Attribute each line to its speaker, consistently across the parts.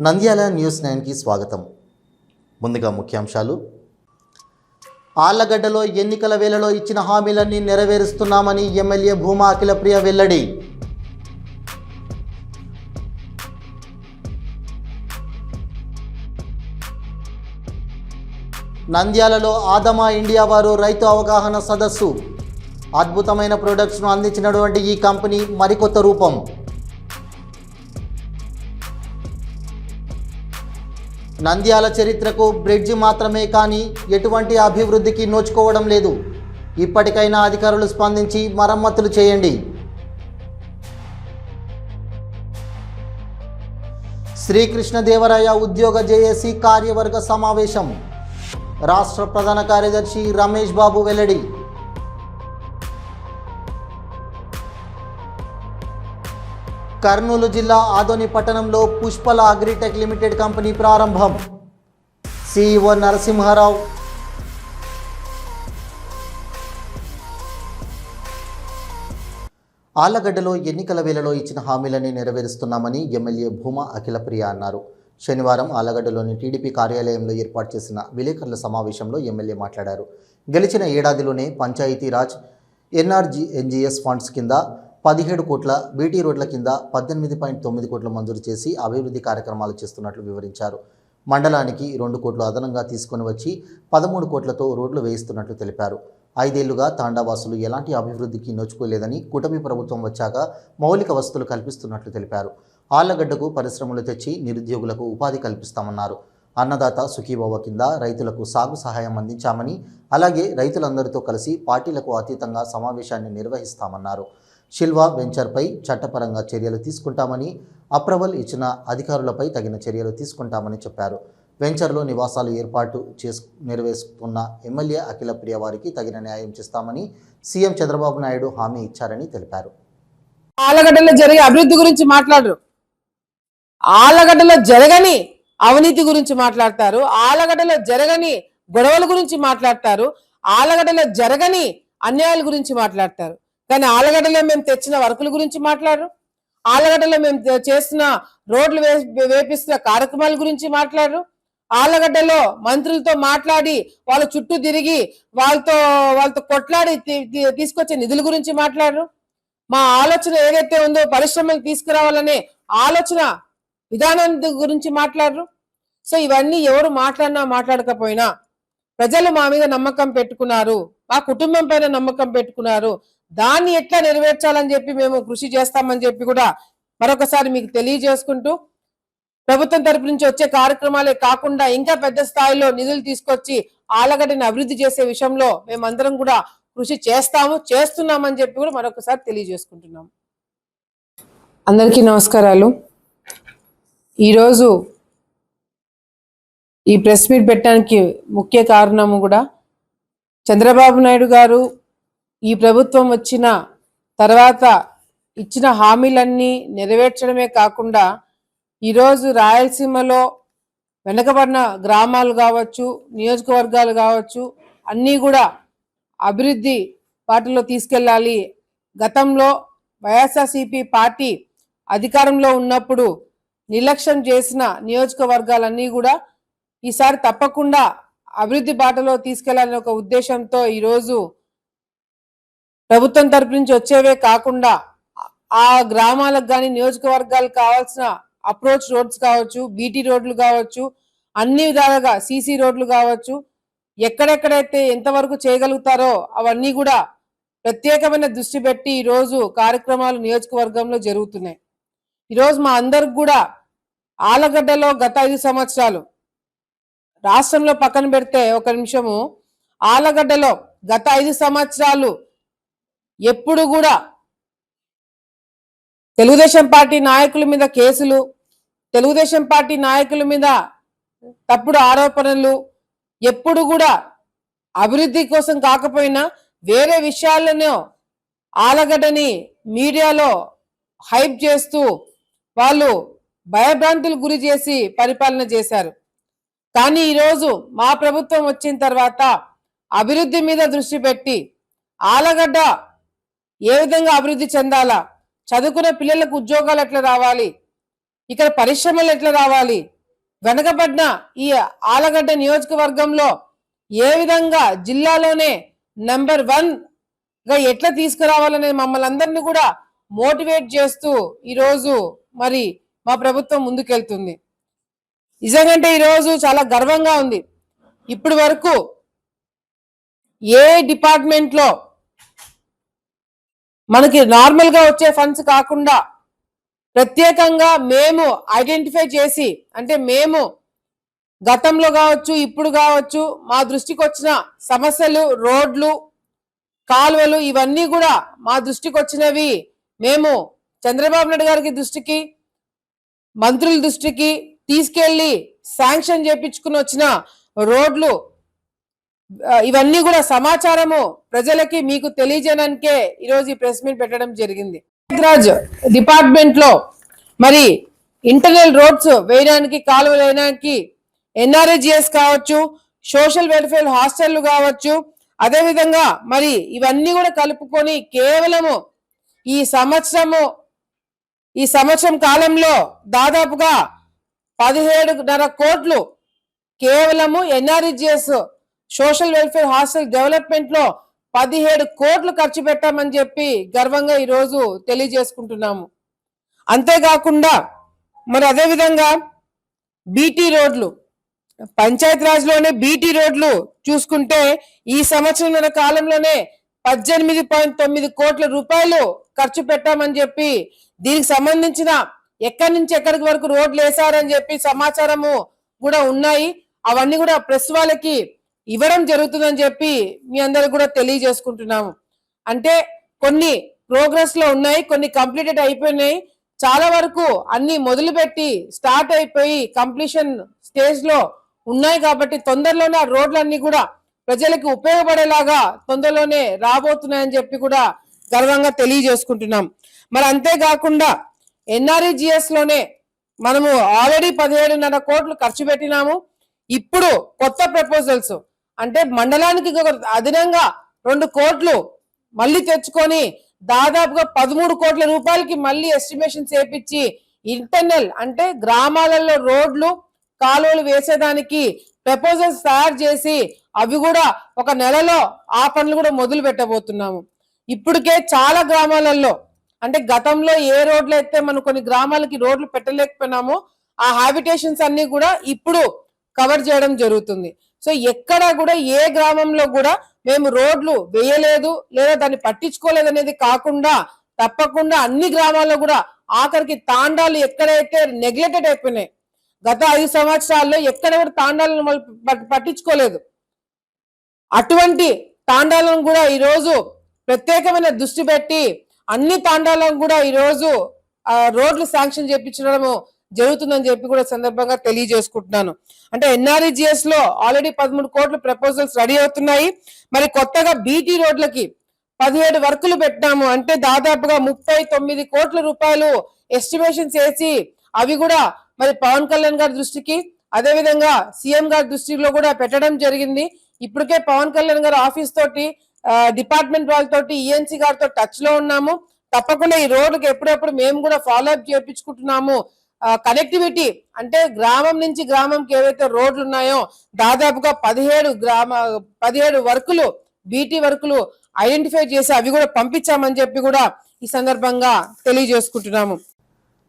Speaker 1: Nandyal news నైన్కి స్వాగతం. ముందుగా ముఖ్యాంశాలు. ఆళ్ళగడ్డలో ఎన్నికల వేళలో ఇచ్చిన హామీలన్నీ నెరవేరుస్తున్నామని ఎమ్మెల్యే భూమా అఖిలప్రియ వెల్లడి. నంద్యాలలో ఆదమా ఇండియా వారు రైతు అవగాహన సదస్సు. అద్భుతమైన ప్రొడక్ట్స్ను అందించినటువంటి ఈ కంపెనీ మరికొత్త రూపం. నంద్యాల చరిత్రకు బ్రిడ్జి మాత్రమే కానీ ఎటువంటి అభివృద్ధికి నోచుకోవడం లేదు. ఇప్పటికైనా అధికారులు స్పందించి మరమ్మతులు చేయండి. శ్రీకృష్ణదేవరాయ ఉద్యోగ జేఏసీ కార్యవర్గ సమావేశం. రాష్ట్ర ప్రధాన కార్యదర్శి రమేష్ బాబు వెల్లడి. కర్నూలు జిల్లా ఆదోని పట్టణంలో పుష్పల అగ్రిటెక్ లిమిటెడ్ కంపెనీ ప్రారంభం. సిఇఓ నరసింహారావు. ఆళ్ళగడ్డలో ఎన్నికల వేళలో ఇచ్చిన హామీలని నెరవేరుస్తున్నామని ఎమ్మెల్యే భూమా అఖిలప్రియ అన్నారు. శనివారం ఆలగడ్డలోని టీడీపీ కార్యాలయంలో ఏర్పాటు చేసిన విలేకరుల సమావేశంలో ఎమ్మెల్యే మాట్లాడారు. గెలిచిన ఏడాదిలోనే పంచాయతీరాజ్ ఎన్ఆర్జీ ఎన్జిఎస్ ఫండ్స్ కింద పదిహేడు కోట్ల బీటీ రోడ్ల కింద పద్దెనిమిది పాయింట్ తొమ్మిది కోట్లు మంజూరు చేసి అభివృద్ధి కార్యక్రమాలు చేస్తున్నట్లు వివరించారు. మండలానికి రెండు కోట్లు అదనంగా తీసుకొని వచ్చి పదమూడు కోట్లతో రోడ్లు వేయిస్తున్నట్లు తెలిపారు. ఐదేళ్ళుగా తాండావాసులు ఎలాంటి అభివృద్ధికి నోచుకోలేదని కూటమి ప్రభుత్వం వచ్చాక మౌలిక వసతులు కల్పిస్తున్నట్లు తెలిపారు. ఆళ్ళగడ్డకు పరిశ్రమలు తెచ్చి నిరుద్యోగులకు ఉపాధి కల్పిస్తామన్నారు. అన్నదాత సుఖీభవ కింద రైతులకు సాగు సహాయం అందించామని అలాగే రైతులందరితో కలిసి పార్టీలకు అతీతంగా సమావేశాన్ని నిర్వహిస్తామన్నారు. షిల్వా వెంచర్పై చట్టపరంగా చర్యలు తీసుకుంటామని అప్రవల్ ఇచ్చిన అధికారులపై తగిన చర్యలు తీసుకుంటామని చెప్పారు. వెంచర్లో నివాసాలు ఏర్పాటు చేసు నెరవేర్చుకున్న ఎమ్మెల్యే అఖిల ప్రియ వారికి తగిన న్యాయం చేస్తామని సీఎం చంద్రబాబు నాయుడు హామీ ఇచ్చారని తెలిపారు.
Speaker 2: ఆలగడ్డలో జరిగే అభివృద్ధి గురించి మాట్లాడరు. ఆలగడ్డలో జరగని అవినీతి గురించి మాట్లాడతారు. ఆలగడ్డలో జరగని గొడవల గురించి మాట్లాడతారు. ఆలగడ్డలో జరగని అన్యాయాల గురించి మాట్లాడతారు. కానీ ఆలగడ్డలో మేము తెచ్చిన వర్కుల గురించి మాట్లాడరు. ఆలగడ్డలో మేము చేసిన చేస్తున్న రోడ్లు వే- వేపిస్తున్న కార్యక్రమాల గురించి మాట్లాడరు. ఆలగడ్డలో మంత్రులతో మాట్లాడి వాళ్ళ చుట్టూ తిరిగి వాళ్ళతో వాళ్ళతో కొట్లాడి తీ- తీసుకొచ్చే నిధుల గురించి మాట్లాడరు. మా ఆలోచన ఏదైతే ఉందో పరిశ్రమలు తీసుకురావాలనే ఆలోచన విధానం గురించి మాట్లాడరు. సో ఇవన్నీ ఎవరు మాట్లాడినా మాట్లాడకపోయినా ప్రజలు మా మీద నమ్మకం పెట్టుకున్నారు. మా కుటుంబం పైన నమ్మకం పెట్టుకున్నారు. దాన్ని ఎట్లా నెరవేర్చాలని చెప్పి మేము కృషి చేస్తామని చెప్పి కూడా మరొకసారి మీకు తెలియజేసుకుంటూ ప్రభుత్వం తరపు నుంచి వచ్చే కార్యక్రమాలే కాకుండా ఇంకా పెద్ద స్థాయిలో నిధులు తీసుకొచ్చి ఆలగడ్డని అభివృద్ధి చేసే విషయంలో మేమందరం కూడా కృషి చేస్తాము చేస్తున్నామని చెప్పి కూడా మరొకసారి తెలియజేసుకుంటున్నాం. అందరికీ నమస్కారాలు. ఈరోజు ఈ ప్రెస్ మీట్ పెట్టడానికి ముఖ్య కారణము కూడా చంద్రబాబు నాయుడు గారు ఈ ప్రభుత్వం వచ్చిన తర్వాత ఇచ్చిన హామీలన్నీ నెరవేర్చడమే కాకుండా ఈరోజు రాయలసీమలో వెనకబడిన గ్రామాలు కావచ్చు నియోజకవర్గాలు కావచ్చు అన్నీ కూడా అభివృద్ధి బాటలో తీసుకెళ్ళాలి. గతంలో వైఎస్ఆర్సీపీ పార్టీ అధికారంలో ఉన్నప్పుడు నిర్లక్ష్యం చేసిన నియోజకవర్గాలన్నీ కూడా ఈసారి తప్పకుండా అభివృద్ధి బాటలో తీసుకెళ్ళాలనే ఒక ఉద్దేశంతో ఈరోజు ప్రభుత్వం తరపు నుంచి వచ్చేవే కాకుండా ఆ గ్రామాలకు కానీ నియోజకవర్గాలకు కావాల్సిన అప్రోచ్ రోడ్స్ కావచ్చు బీటీ రోడ్లు కావచ్చు అన్ని విధాలుగా సీసీ రోడ్లు కావచ్చు ఎక్కడెక్కడైతే ఎంతవరకు చేయగలుగుతారో అవన్నీ కూడా ప్రత్యేకమైన దృష్టి పెట్టి ఈ రోజు కార్యక్రమాలు నియోజకవర్గంలో జరుగుతున్నాయి. ఈరోజు మా అందరికి కూడా ఆలగడ్డలో గత ఐదు సంవత్సరాలు రాష్ట్రంలో పక్కన పెడితే ఒక నిమిషము ఆలగడ్డలో గత ఐదు సంవత్సరాలు ఎప్పుడు కూడా తెలుగుదేశం పార్టీ నాయకుల మీద కేసులు తెలుగుదేశం పార్టీ నాయకుల మీద తప్పుడు ఆరోపణలు ఎప్పుడు కూడా అభివృద్ధి కోసం కాకపోయినా వేరే విషయాలను ఆలగడ్డని మీడియాలో హైప్ చేస్తూ వాళ్ళు భయభ్రాంతులు గురి చేసి పరిపాలన చేశారు. కానీ ఈరోజు మా ప్రభుత్వం వచ్చిన తర్వాత అభివృద్ధి మీద దృష్టి పెట్టి ఆలగడ్డ ఏ విధంగా అభివృద్ధి చెందాలా? చదువుకునే పిల్లలకు ఉద్యోగాలు ఎట్లా రావాలి? ఇక్కడ పరిశ్రమలు ఎట్లా రావాలి? వెనకబడిన ఈ ఆలగడ్డ నియోజకవర్గంలో ఏ విధంగా జిల్లాలోనే నెంబర్ వన్గా ఎట్లా తీసుకురావాలనే మమ్మల్ని అందరినీ కూడా మోటివేట్ చేస్తూ ఈరోజు మరి మా ప్రభుత్వం ముందుకెళ్తుంది. నిజంగంటే ఈరోజు చాలా గర్వంగా ఉంది. ఇప్పటి వరకు ఏ డిపార్ట్మెంట్లో మనకి నార్మల్గా వచ్చే ఫండ్స్ కాకుండా ప్రత్యేకంగా మేము ఐడెంటిఫై చేసి అంటే మేము గతంలో కావచ్చు ఇప్పుడు కావచ్చు మా దృష్టికి వచ్చిన సమస్యలు రోడ్లు కాలువలు ఇవన్నీ కూడా మా దృష్టికి వచ్చినవి. మేము చంద్రబాబు నాయుడు గారికి దృష్టికి మంత్రుల దృష్టికి తీసుకెళ్ళి శాంక్షన్ చేపించుకుని వచ్చిన రోడ్లు ఇవన్నీ కూడా సమాచారము ప్రజలకి మీకు తెలియజేయడానికే ఈరోజు ఈ ప్రెస్ మీట్ పెట్టడం జరిగింది. రాజ్ డిపార్ట్మెంట్లో మరి ఇంటర్నల్ రోడ్స్ వేయడానికి కాలువలు వేయడానికి ఎన్ఆర్ఏజిఎస్ కావచ్చు సోషల్ వెల్ఫేర్ హాస్టళ్ళు కావచ్చు అదేవిధంగా మరి ఇవన్నీ కూడా కలుపుకొని కేవలము ఈ సంవత్సరము ఈ సంవత్సరం కాలంలో దాదాపుగా పదిహేడున్నర కోట్లు కేవలము ఎన్ఆర్ఈజిఎస్ సోషల్ వెల్ఫేర్ హాస్టల్ డెవలప్మెంట్లో పదిహేడు కోట్లు ఖర్చు పెట్టామని చెప్పి గర్వంగా ఈ రోజు తెలియజేసుకుంటున్నాము. అంతేకాకుండా మరి అదే విధంగా బీటీ రోడ్లు పంచాయత్ బీటీ రోడ్లు చూసుకుంటే ఈ సంవత్సరం కాలంలోనే పద్దెనిమిది పాయింట్ తొమ్మిది కోట్ల రూపాయలు ఖర్చు పెట్టామని చెప్పి దీనికి సంబంధించిన ఎక్కడి నుంచి ఎక్కడికి వరకు రోడ్లు వేశారని చెప్పి సమాచారము కూడా ఉన్నాయి. అవన్నీ కూడా ప్రెస్ వాళ్ళకి ఇవ్వడం జరుగుతుందని చెప్పి మీ అందరికి కూడా తెలియజేసుకుంటున్నాము అంటే కొన్ని ప్రోగ్రెస్లో ఉన్నాయి కొన్ని కంప్లీటెడ్ అయిపోయినాయి. చాలా వరకు అన్ని మొదలుపెట్టి స్టార్ట్ అయిపోయి కంప్లీషన్ స్టేజ్లో ఉన్నాయి కాబట్టి తొందరలోనే ఆ రోడ్లన్నీ కూడా ప్రజలకు ఉపయోగపడేలాగా తొందరలోనే రాబోతున్నాయని చెప్పి కూడా గర్వంగా తెలియజేసుకుంటున్నాం. మరి అంతేకాకుండా ఎన్ఆర్ఈజిఎస్లోనే మనము ఆల్రెడీ పదిహేడున్నర కోట్లు ఖర్చు పెట్టినాము. ఇప్పుడు కొత్త ప్రపోజల్స్ అంటే మండలానికి ఒక అదనంగా రెండు కోట్లు మళ్ళీ తెచ్చుకొని దాదాపుగా పదమూడు కోట్ల రూపాయలకి మళ్ళీ ఎస్టిమేషన్ చేపించి ఇంటర్నల్ అంటే గ్రామాలలో రోడ్లు కాలువలు వేసేదానికి ప్రపోజల్స్ తయారు చేసి అవి కూడా ఒక నెలలో ఆ పనులు కూడా మొదలు పెట్టబోతున్నాము. ఇప్పటికే చాలా గ్రామాలలో అంటే గతంలో ఏ రోడ్లు అయితే మనం కొన్ని గ్రామాలకి రోడ్లు పెట్టలేకపోయినామో ఆ హ్యాబిటేషన్స్ అన్ని కూడా ఇప్పుడు కవర్ చేయడం జరుగుతుంది. సో ఎక్కడ కూడా ఏ గ్రామంలో కూడా మేము రోడ్లు వేయలేదు లేదా దాన్ని పట్టించుకోలేదు అనేది కాకుండా తప్పకుండా అన్ని గ్రామాల్లో కూడా ఆఖరికి తాండాలు ఎక్కడైతే నెగ్లెక్టెడ్ అయిపోయినాయి. గత ఐదు సంవత్సరాల్లో ఎక్కడ కూడా తాండాలను పట్టించుకోలేదు. అటువంటి తాండాలను కూడా ఈరోజు ప్రత్యేకమైన దృష్టి పెట్టి అన్ని తాండాలను కూడా ఈరోజు రోడ్లు శాంక్షన్ చేపించడము జరుగుతుందని చెప్పి కూడా సందర్భంగా తెలియజేసుకుంటున్నాను. అంటే ఎన్ఆర్ఈజిఎస్లో ఆల్రెడీ పదమూడు కోట్లు ప్రపోజల్స్ రెడీ అవుతున్నాయి. మరి కొత్తగా బీటీ రోడ్లకి పదిహేడు వర్కులు పెట్టినాము. అంటే దాదాపుగా ముప్పై తొమ్మిది కోట్ల రూపాయలు ఎస్టిమేషన్స్ వేసి అవి కూడా మరి పవన్ కళ్యాణ్ గారి దృష్టికి అదేవిధంగా సీఎం గారి దృష్టిలో కూడా పెట్టడం జరిగింది. ఇప్పటికే పవన్ కళ్యాణ్ గారి ఆఫీస్ తోటి డిపార్ట్మెంట్ వాళ్ళతోటి ఈఎన్సీ గారితో టచ్లో ఉన్నాము. తప్పకుండా ఈ రోడ్డుకి ఎప్పుడెప్పుడు మేము కూడా ఫాలో అప్ చేయించుకుంటున్నాము. కనెక్టివిటీ అంటే గ్రామం నుంచి గ్రామంకి ఏవైతే రోడ్లు ఉన్నాయో దాదాపుగా పదిహేడు గ్రామ పదిహేడు వర్కులు బీటీ వర్కులు ఐడెంటిఫై చేసి అవి కూడా పంపించామని చెప్పి కూడా ఈ సందర్భంగా తెలియజేసుకుంటున్నాము.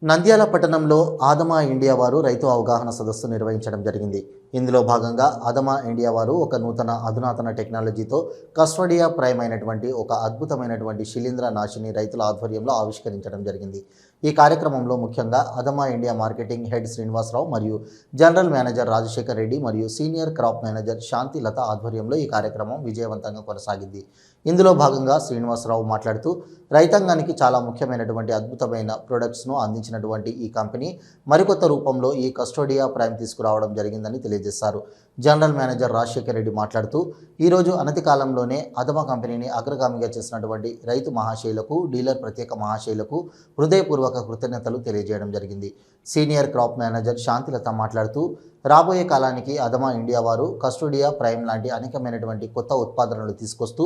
Speaker 1: నంద్యాల పట్టణంలో ఆదమా ఇండియా వారు రైతు అవగాహన సదస్సు నిర్వహించడం జరిగింది. ఇందులో భాగంగా ఆదమా ఇండియా వారు ఒక నూతన అధునాతన టెక్నాలజీతో కస్టడియా ప్రైమ్ అయినటువంటి ఒక అద్భుతమైనటువంటి శిలీంద్ర నాశిని రైతుల ఆధ్వర్యంలో ఆవిష్కరించడం జరిగింది. ఈ కార్యక్రమంలో ముఖ్యంగా Adama India marketing head Srinivasa Rao మరియు జనరల్ మేనేజర్ రాజశేఖర్ రెడ్డి మరియు senior crop manager Shanti Latha ఆధ్వర్యంలో ఈ కార్యక్రమం విజయవంతంగా కొనసాగింది. ఇందులో భాగంగా శ్రీనివాసరావు మాట్లాడుతూ రైతాంగానికి చాలా ముఖ్యమైనటువంటి అద్భుతమైన ప్రొడక్ట్స్ను అందించినటువంటి ఈ కంపెనీ మరికొత్త రూపంలో ఈ కస్టోడియా ప్రైమ్ తీసుకురావడం జరిగిందని తెలియజేశారు. జనరల్ మేనేజర్ రాజశేఖర్ రెడ్డి మాట్లాడుతూ ఈరోజు అనతి కాలంలోనే అదమ కంపెనీని అగ్రగామిగా చేసినటువంటి రైతు మహాశైలకు డీలర్ ప్రత్యేక మహాశైలకు హృదయపూర్వక కృతజ్ఞతలు తెలియజేయడం జరిగింది. సీనియర్ క్రాప్ మేనేజర్ శాంతిలత మాట్లాడుతూ రాబోయే కాలానికి అదమా ఇండియా వారు కస్టోడియా ప్రైమ్ లాంటి అనేకమైనటువంటి కొత్త ఉత్పాదనలు తీసుకొస్తూ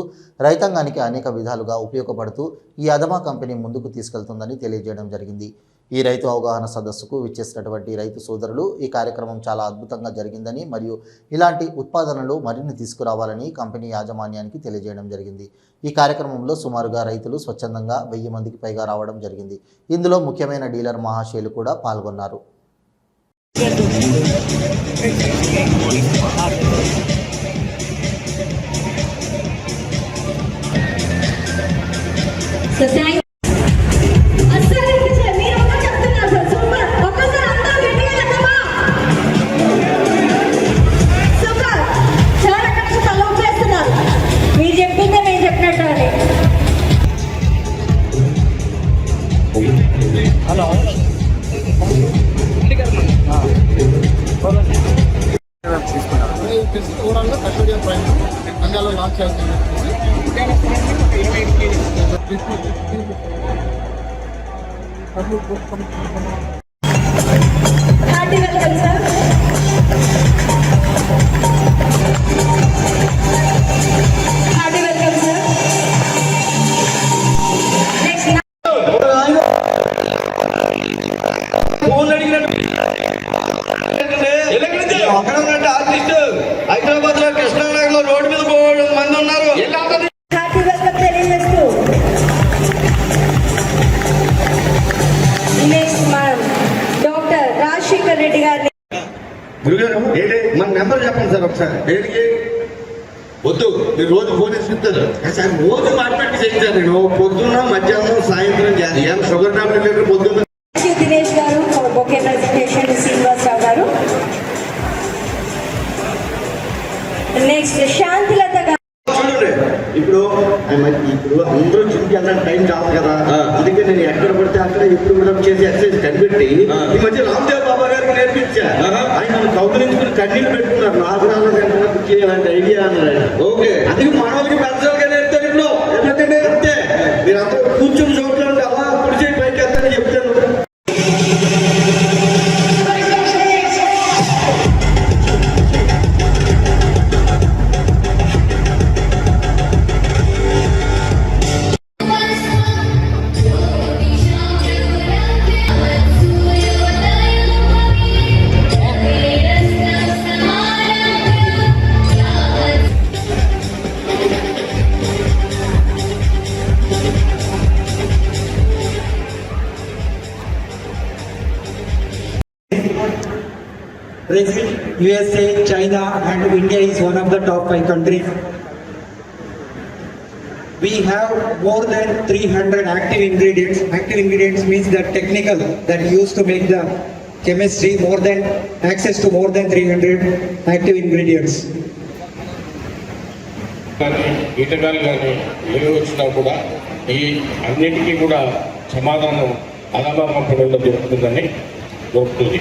Speaker 1: రైతాంగానికి అనేక విధాలుగా ఉపయోగపడుతూ ఈ అదమా కంపెనీ ముందుకు తీసుకెళ్తుందని తెలియజేయడం జరిగింది. ఈ రైతు అవగాహన సదస్సుకు విచ్చేసినటువంటి రైతు సోదరులు ఈ కార్యక్రమం చాలా అద్భుతంగా జరిగిందని మరియు ఇలాంటి ఉత్పాదనలు మరిన్ని తీసుకురావాలని కంపెనీ యాజమాన్యానికి తెలియజేయడం జరిగింది. ఈ కార్యక్రమంలో సుమారుగా రైతులు స్వచ్ఛందంగా వెయ్యి మందికి పైగా రావడం జరిగింది. ఇందులో ముఖ్యమైన డీలర్ మహాశయులు కూడా పాల్గొన్నారు.
Speaker 3: సార్
Speaker 4: దేనికి? వద్దు. మీరు రోజు ఫోన్ చేసి ఇస్తారు సార్ రోజు మాట్లాడి చేయించాను నేను? పొద్దున్న మధ్యాహ్నం సాయంత్రం చేయాలి ఏం షుగర్ టాబ్లెట్ లేదు పొద్దున్న ఈ మధ్య రామ్దేవ్ బాబా గారికి నేర్పించా. ఆయన కౌగులించుకుని కన్నీళ్ళు పెట్టుకున్నారు. నాకు రాలేదు ఐడియా అన్నారు ఓకే. అది మనోళ్ళకి పెద్దలుగా నేర్పుతారు ఇప్పుడు. ఎందుకంటే అంతే. మీరు అందరూ కూర్చుని చోట్ల ఉండి అలా కుడి
Speaker 5: Brazil, USA, China, and India is one of the top five countries. We have more than 300 active ingredients. Active ingredients means the technical that used to make the chemistry more than access to more than 300 active ingredients.
Speaker 6: కానీ కీటకాలు కానీ ఏవి వచ్చినా కూడా ఈ అన్నిటికీ కూడా సమాధానం అలమాపడంలో దొరుకుతుందని దొరుకుతుంది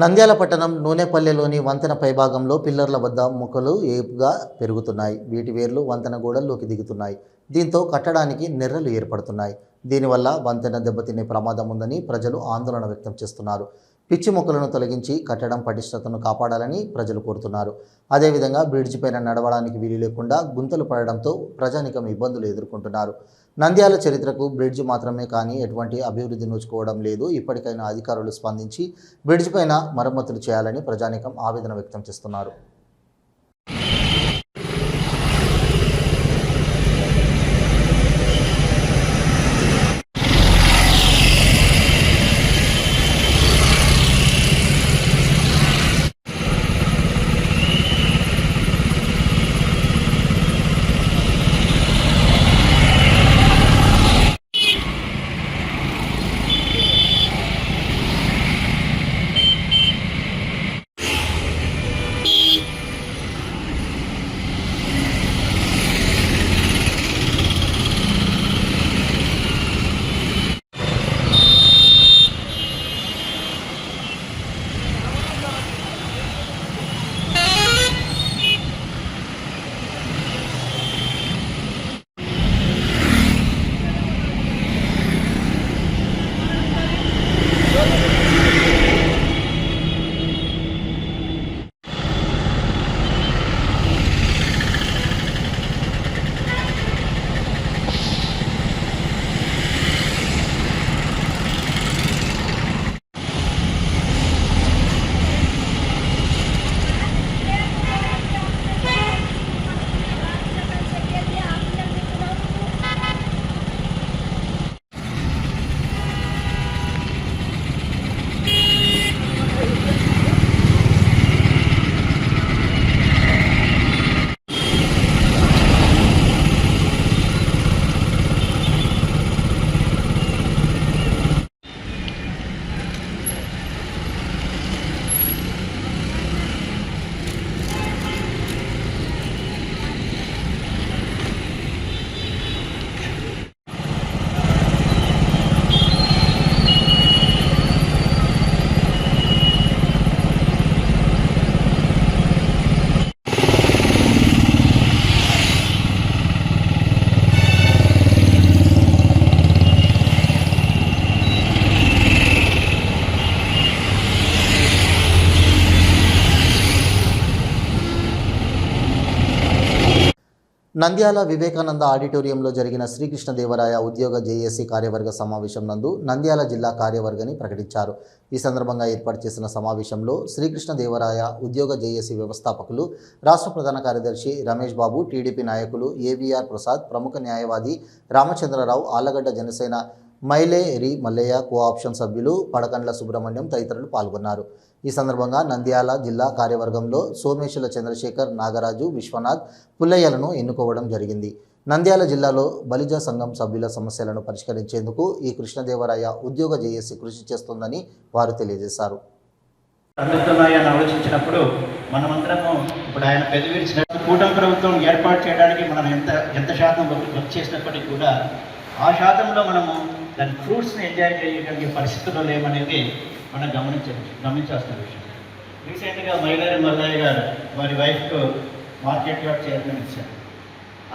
Speaker 1: నంద్యాల పట్టణం నూనెపల్లెలోని వంతెన పైభాగంలో పిల్లర్ల వద్ద మొక్కలు ఏపుగా పెరుగుతున్నాయి. వీటి వేర్లు వంతెన గోడల్లోకి దిగుతున్నాయి. దీంతో కట్టడానికి నెర్రలు ఏర్పడుతున్నాయి. దీనివల్ల వంతెన దెబ్బతినే ప్రమాదం ఉందని ప్రజలు ఆందోళన వ్యక్తం చేస్తున్నారు. పిచ్చి మొక్కలను తొలగించి కట్టడం పటిష్టతను కాపాడాలని ప్రజలు కోరుతున్నారు. అదేవిధంగా బ్రిడ్జి పైన నడవడానికి వీలు లేకుండా గుంతలు పడడంతో ప్రజానికం ఇబ్బందులు ఎదుర్కొంటున్నారు. నంద్యాల చరిత్రకు బ్రిడ్జ్ మాత్రమే కానీ ఎటువంటి అభివృద్ధి నోచుకోవడం లేదు. ఇప్పటికైనా అధికారులు స్పందించి బ్రిడ్జ్ పైన మరమ్మతులు చేయాలని ప్రజానికం ఆవేదన వ్యక్తం చేస్తున్నారు. నంద్యాల వివేకానంద ఆడిటోరియంలో జరిగిన శ్రీకృష్ణదేవరాయ ఉద్యోగ జేఏసీ కార్యవర్గ సమావేశం నందు నంద్యాల జిల్లా కార్యవర్గని ప్రకటించారు. ఈ సందర్భంగా ఏర్పాటు చేసిన సమావేశంలో శ్రీకృష్ణదేవరాయ ఉద్యోగ జేఏసీ వ్యవస్థాపకులు రాష్ట్ర ప్రధాన కార్యదర్శి రమేష్ బాబు టీడీపీ నాయకులు ఏవీఆర్ ప్రసాద్ ప్రముఖ న్యాయవాది రామచంద్రరావు ఆళ్ళగడ్డ జనసేన మైలేరి మల్లయ్య కోఆప్షన్ సభ్యులు పడకండ్ల సుబ్రహ్మణ్యం తదితరులు పాల్గొన్నారు. ఈ సందర్భంగా నంద్యాల జిల్లా కార్యవర్గంలో సోమేశ్వర చంద్రశేఖర్ నాగరాజు విశ్వనాథ్ పుల్లయ్యలను ఎన్నుకోవడం జరిగింది. నంద్యాల జిల్లాలో బలిజ సంఘం సభ్యుల సమస్యలను పరిష్కరించేందుకు ఈ కృష్ణదేవరాయ ఉద్యోగ జేఏసి కృషి చేస్తుందని వారు తెలియజేశారు.
Speaker 7: అందుతున్నాయని ఆలోచించినప్పుడు మనమందరము ఇప్పుడు ఆయన పెదవిరిచిన కూటమి ప్రభుత్వం ఏర్పాటు చేయడానికి మనం ఎంత ఎంత శాతం వచ్చేసినప్పటికీ కూడా ఆ శాతంలో మనము దాని ఫ్రూట్స్ని ఎంజాయ్ చేయగలిగే పరిస్థితుల్లో లేమనేది మనం గమనించ గమనించాల్సిన విషయం. రీసెంట్గా మైలారి మల్లయ్య గారు వారి వైఫ్కు మార్కెట్ యార్డ్ చైర్మన్ ఇచ్చారు.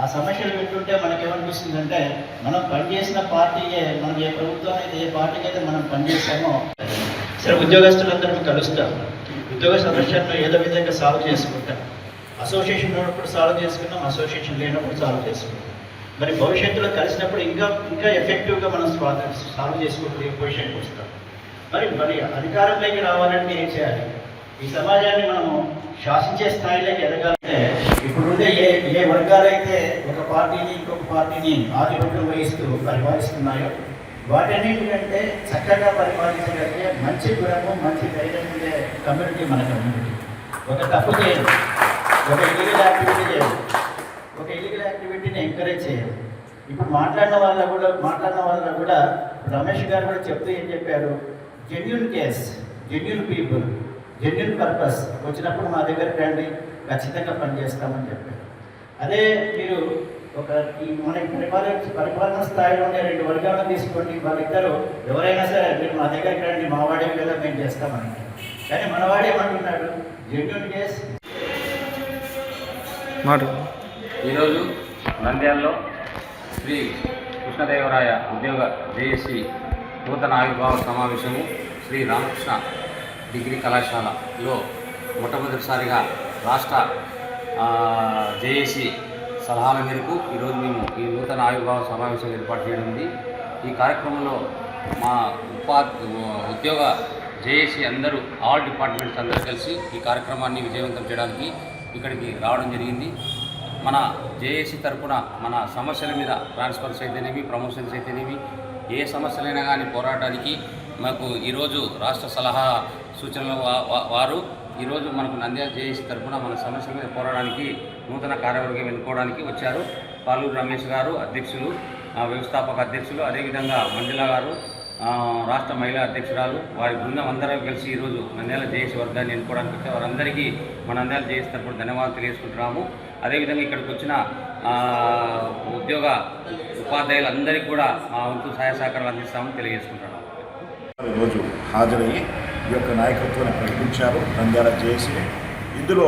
Speaker 7: ఆ సమస్యలు వింటుంటే మనకేమనిపిస్తుందంటే మనం పనిచేసిన పార్టీయే మనం ఏ ప్రభుత్వం అయితే ఏ పార్టీకి అయితే మనం పనిచేస్తామో సరే ఉద్యోగస్తులందరూ కలుస్తాం. ఉద్యోగ సమస్యలను ఏదో విధంగా సాల్వ్ చేసుకుంటాం. అసోసియేషన్ ఉన్నప్పుడు సాల్వ్ చేసుకున్నాం అసోసియేషన్ లేనప్పుడు సాల్వ్ చేసుకుంటాం. మరి భవిష్యత్తులో కలిసినప్పుడు ఇంకా ఇంకా ఎఫెక్టివ్గా మనం సాల్వ్ చేసుకుంటే పొజిషన్కి వస్తాం. మరి మరి అధికారంలోకి రావాలంటే ఏం చేయాలి? ఈ సమాజాన్ని మనము శాసించే స్థాయిలోకి ఎదగాలంటే ఇప్పుడుండే ఏ ఏ వర్గాలైతే ఒక పార్టీని ఇంకొక పార్టీని ఆధిపత్యం వహిస్తూ పరిపాలిస్తున్నాయో వాటన్నిటికంటే చక్కగా పరిపాలించగలిగే మంచి గుణము మంచి ధైర్యం ఉండే కమ్యూనిటీ మన కమ్యూనిటీ ఒక తప్పు చేయదు ఒక ఇల్లీగల్ యాక్టివిటీ చేయదు ఎంకరేజ్ చేయదు ఇప్పుడు మాట్లాడిన వాళ్ళ కూడా మాట్లాడిన వాళ్ళ కూడా రమేష్ గారు కూడా చెప్తూ ఏం చెప్పారు? Genuine case genuine people genuine purpose వచ్చినప్పుడు మా దగ్గరికి రండి ఖచ్చితంగా పనిచేస్తామని చెప్పారు. అదే మీరు ఒక ఈ మన పరిపాలన పరిపాలన స్థాయిలో ఉండే రెండు వర్గాలను తీసుకోండి. వాళ్ళిద్దరూ ఎవరైనా సరే మీరు మా దగ్గరికి రండి మా వాడే కదా మేము చేస్తామని కానీ మన వాడు ఏమంటున్నాడు? జెన్యున్ కేస్
Speaker 8: ఈరోజు నంద్యాలలో శ్రీ కృష్ణదేవరాయ ఉద్యోగ జేఏసీ నూతన ఆవిర్భావ సమావేశము శ్రీ రామకృష్ణ డిగ్రీ కళాశాలలో మొట్టమొదటిసారిగా రాష్ట్ర జేఏసీ సలహాల మేరకు ఈరోజు మేము ఈ నూతన ఆవిర్భావ సమావేశం ఏర్పాటు చేయడం ఉంది. ఈ కార్యక్రమంలో మా ఉపా ఉద్యోగ జేఏసీ అందరూ ఆల్ డిపార్ట్మెంట్స్ అందరూ కలిసి ఈ కార్యక్రమాన్ని విజయవంతం చేయడానికి ఇక్కడికి రావడం జరిగింది. మన జేఏసీ తరఫున మన సమస్యల మీద ట్రాన్స్ఫర్స్ అయితేనేమి ప్రమోషన్స్ అయితేనేమి ఏ సమస్యలైనా కానీ పోరాటానికి మాకు ఈరోజు రాష్ట్ర సలహా సూచనల వారు ఈరోజు మనకు నంద్యాల జేఏసీ తరపున మన సమస్యల మీద పోరాడానికి నూతన కార్యవర్గం ఎన్నుకోవడానికి వచ్చారు. పాలూరు రమేష్ గారు అధ్యక్షులు ఆ, వ్యవస్థాపక అధ్యక్షులు అదేవిధంగా మంజుల గారు రాష్ట్ర మహిళా అధ్యక్షురాలు వారి బృందం అందరం కలిసి ఈరోజు నంద్యాల జేఏసీ వర్గాన్ని ఎన్నుకోవడానికి వచ్చారు. వారందరికీ మన నంద్యాల జేఏసీ తరపున ధన్యవాదాలు తెలియజేసుకుంటున్నాము. అదేవిధంగా ఇక్కడికి వచ్చిన ఉద్యోగ ఉపాధ్యాయులందరికీ కూడా మా వంతు సహాయ సహకారాలు అందిస్తామని తెలియజేసుకుంటున్నాము
Speaker 9: ఈరోజు హాజరయ్యి ఈ యొక్క నాయకత్వాన్ని ప్రకటించారు నంద్యాల చేసి ఇందులో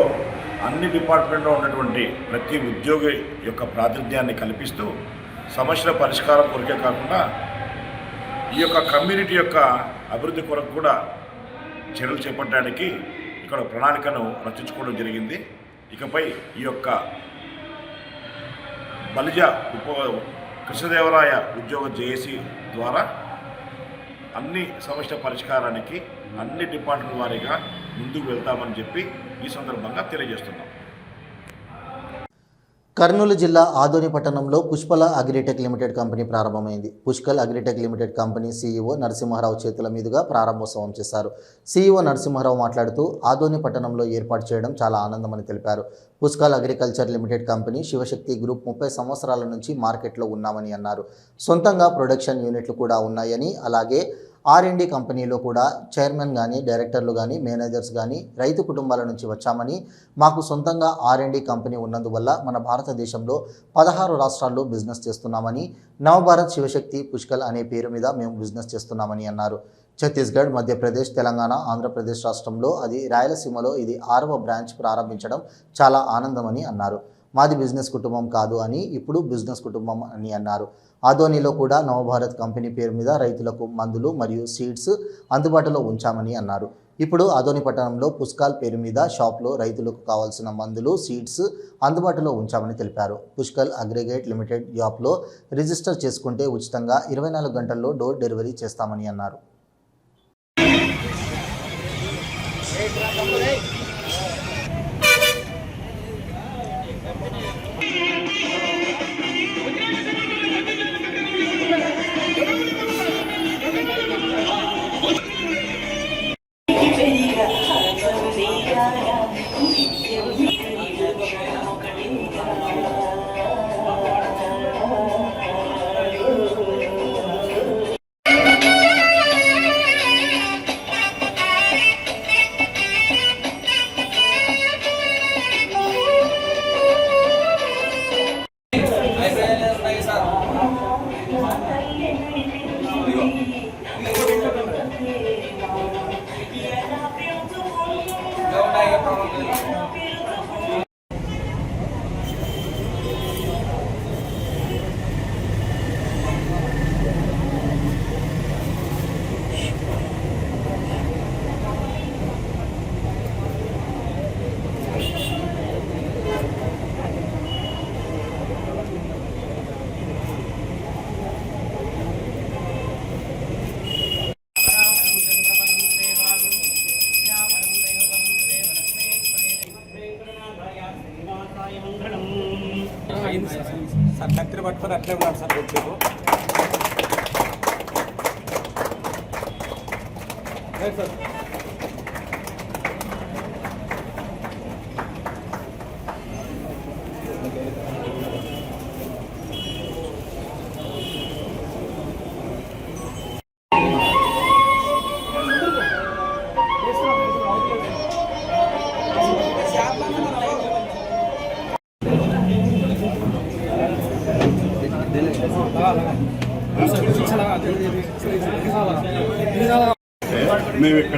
Speaker 9: అన్ని డిపార్ట్మెంట్లో ఉన్నటువంటి ప్రతి ఉద్యోగి యొక్క ప్రాతినిధ్యాన్ని కల్పిస్తూ సమస్యల పరిష్కారం కొరకే కాకుండా ఈ యొక్క కమ్యూనిటీ యొక్క అభివృద్ధి కొరకు కూడా చర్యలు చేపట్టడానికి ఇక్కడ ప్రణాళికను రచించుకోవడం జరిగింది. ఇకపై ఈ యొక్క బలిజ ఉప కృష్ణదేవరాయ ఉద్యోగ జేఏసీ ద్వారా అన్ని సమస్య పరిష్కారానికి అన్ని డిపార్ట్మెంట్ వారీగా ముందుకు వెళ్తామని చెప్పి ఈ సందర్భంగా తెలియజేస్తున్నాం.
Speaker 1: కర్నూలు జిల్లా ఆదోని పట్టణంలో పుష్పల అగ్రిటెక్ లిమిటెడ్ కంపెనీ ప్రారంభమైంది. Pushkal agritech limited company CEO Narasimha Rao చేతుల మీదుగా ప్రారంభోత్సవం చేశారు. సీఈఓ నరసింహారావు మాట్లాడుతూ ఆదోని పట్టణంలో ఏర్పాటు చేయడం చాలా ఆనందమని తెలిపారు. Pushkal agriculture limited company Shivashakti group ముప్పై సంవత్సరాల నుంచి మార్కెట్లో ఉన్నామని అన్నారు. సొంతంగా ప్రొడక్షన్ యూనిట్లు కూడా ఉన్నాయని అలాగే ఆర్ అండ్ కంపెనీలో కూడా చైర్మన్ కానీ డైరెక్టర్లు కానీ మేనేజర్స్ కానీ రైతు కుటుంబాల నుంచి వచ్చామని మాకు సొంతంగా ఆర్ అండ్ కంపెనీ ఉన్నందువల్ల మన భారతదేశంలో పదహారు రాష్ట్రాల్లో బిజినెస్ చేస్తున్నామని నవభారత్ శివశక్తి పుష్కల్ అనే పేరు మీద మేము బిజినెస్ చేస్తున్నామని అన్నారు. ఛత్తీస్గఢ్ మధ్యప్రదేశ్ తెలంగాణ ఆంధ్రప్రదేశ్ రాష్ట్రంలో అది రాయలసీమలో ఇది ఆరవ బ్రాంచ్ ప్రారంభించడం చాలా ఆనందమని అన్నారు. మాది బిజినెస్ కుటుంబం కాదు అని ఇప్పుడు బిజినెస్ కుటుంబం అని అన్నారు. ఆదోనిలో కూడా నవభారత్ కంపెనీ పేరు మీద రైతులకు మందులు మరియు సీడ్స్ అందుబాటులో ఉంచామని అన్నారు. ఇప్పుడు ఆదోని పట్టణంలో పుష్కాల్ పేరు మీద షాప్లో రైతులకు కావాల్సిన మందులు సీడ్స్ అందుబాటులో ఉంచామని తెలిపారు. పుష్కల్ అగ్రిగేట్ లిమిటెడ్ యాప్లో రిజిస్టర్ చేసుకుంటే ఉచితంగా ఇరవై నాలుగు గంటల్లో డోర్ డెలివరీ చేస్తామని అన్నారు.
Speaker 10: సార్ కత్తిరి పట్టుకొని అట్లే ఉన్నాడు సార్ కొద్దిసేపు రైట్ సార్.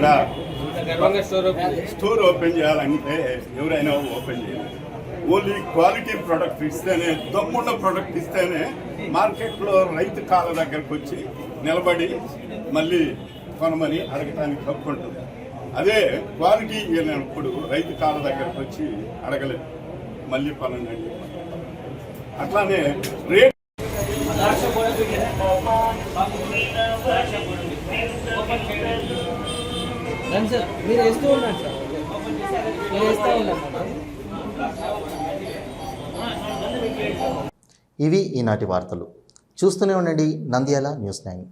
Speaker 11: ఇక్కడ స్టోర్ ఓపెన్ చేయాలంటే ఎవరైనా ఓపెన్ చేయాలి. ఓన్లీ క్వాలిటీ ప్రొడక్ట్ ఇస్తేనే దమ్మున్న ప్రొడక్ట్ ఇస్తేనే మార్కెట్లో రైతు కాళ్ళ దగ్గరకు వచ్చి నిలబడి మళ్ళీ కొనమని అడగటానికి హక్కు ఉంటుంది. అదే క్వాలిటీ లేనప్పుడు రైతు కాళ్ళ దగ్గరకు వచ్చి అడగలేదు. మళ్ళీ కొనండి. అట్లానే రేట్ అవును
Speaker 10: సార్ మీరు వేస్తూ ఉన్నాను సార్ మీరు వేస్తూ ఉన్నాను
Speaker 1: ఇవి ఈనాటి వార్తలు. చూస్తూనే ఉండండి నంద్యాల న్యూస్ నైన్.